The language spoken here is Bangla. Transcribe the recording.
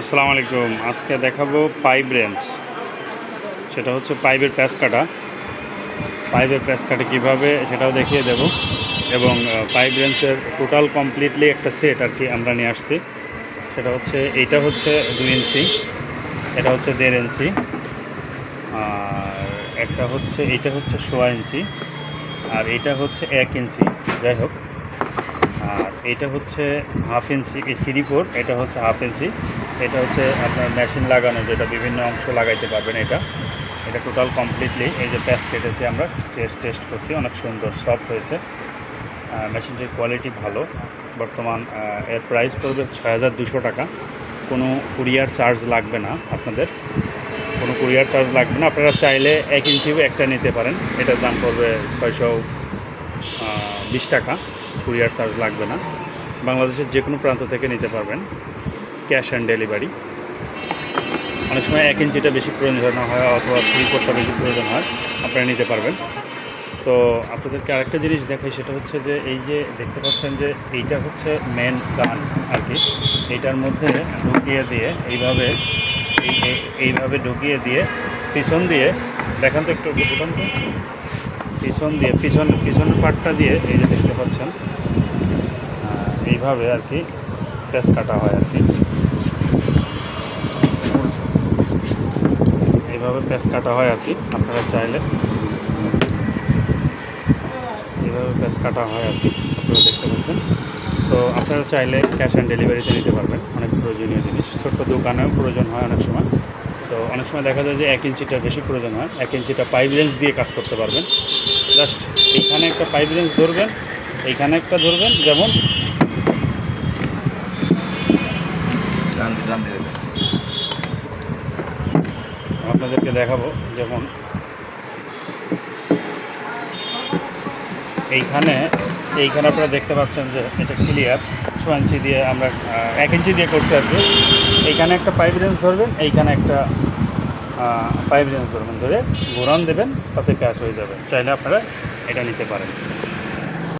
আসসালামু আলাইকুম। আজকে দেখাবো পাইপ রেঞ্জ। সেটা হচ্ছে পাইপের প্যাচ কাটা। পাইপের প্যাচ কাটা কীভাবে, সেটাও দেখিয়ে দেব। এবং পাইপ রেঞ্জের টোটাল কমপ্লিটলি একটা সেট আর কি আমরা নিয়ে আসছি। সেটা হচ্ছে, এইটা হচ্ছে দুই ইঞ্চি, এটা হচ্ছে দেড় ইঞ্চি, আর একটা হচ্ছে, এইটা হচ্ছে সোয়া ইঞ্চি, আর এটা হচ্ছে এক ইঞ্চি। যাই হোক, আর এটা হচ্ছে হাফ ইঞ্চি থ্রি ফোর এটা হচ্ছে হাফ ইঞ্চি। এটা হচ্ছে আপনার মেশিন লাগানো, যেটা বিভিন্ন অংশ লাগাইতে পারবেন এটা। এটা টোটাল কমপ্লিটলি এই যে প্যাচ কেটেছি আমরা টেস্ট করছি, অনেক সুন্দর সফট হয়েছে। মেশিনটির কোয়ালিটি ভালো। বর্তমান এর প্রাইস পড়বে ছয় হাজার দুশো টাকা। কোনো কুরিয়ার চার্জ লাগবে না আপনাদের। কোনো কুরিয়ার চার্জ লাগবে না। আপনারা চাইলে এক ইঞ্চিও একটা নিতে পারেন। এটার দাম পড়বে ছয়শো বিশ টাকা। কুরিয়ার চার্জ লাগবে না। বাংলাদেশের যে কোনো প্রান্ত থেকে নিতে পারবেন। Cash and delivery. অনেক সময় এক ইঞ্চিটা বেশি প্রয়োজন হয় অথবা থ্রি ফোরটা বেশি প্রয়োজন হয়, আপনারা নিতে পারবেন। তো আপনাদেরকে আরেকটা জিনিস দেখাই, সেটা হচ্ছে যে এই যে দেখতে পাচ্ছেন যে এইটা হচ্ছে মেন গান আর কি। এইটার মধ্যে ঢুকিয়ে দিয়ে এইভাবে, এই- এই- এইভাবে ঢুকিয়ে দিয়ে পিছন দিয়ে, দেখান তো একটু বুঝলাম তো। পিছন দিয়ে, পিছন, পিছনের পাটটা দিয়ে এই যে দেখতে পাচ্ছেন এইভাবে আর কি প্যাচ কাটা হয় আর কি। এইভাবে প্যাচ কাটা হয় আর কি, আপনারা চাইলে। এইভাবে প্যাচ কাটা হয় আর কি, আপনারা দেখতে পাচ্ছেন। তো আপনারা চাইলে ক্যাশ অ্যান্ড ডেলিভারিতে নিতে পারবেন, অনেক প্রয়োজনীয় জিনিস। ছোট্ট দোকানেও প্রয়োজন হয় অনেক সময়। তো অনেক সময় দেখা যায় যে এক ইঞ্চিটা বেশি প্রয়োজন হয়, এক ইঞ্চিটা পাইপ রেঞ্জ দিয়ে কাজ করতে পারবেন। জাস্ট এইখানে একটা পাইপ রেঞ্জ ধরবেন, এইখানে একটা ধরবেন, যেমন আপনাদেরকে দেখাবো, যেমন এইখানে এইখানে আপনারা দেখতে পাচ্ছেন যে এটা ক্লিয়ার ছ ইঞ্চি দিয়ে আমরা এক ইঞ্চি দিয়ে করছি আর কি। এইখানে একটা পাইপ রেঞ্জ ধরবেন, এইখানে একটা পাইপ রেঞ্জ ধরবেন ধরে ঘোরান দেবেন, তাতে প্যাচ হয়ে যাবে। চাইলে আপনারা এটা নিতে পারেন।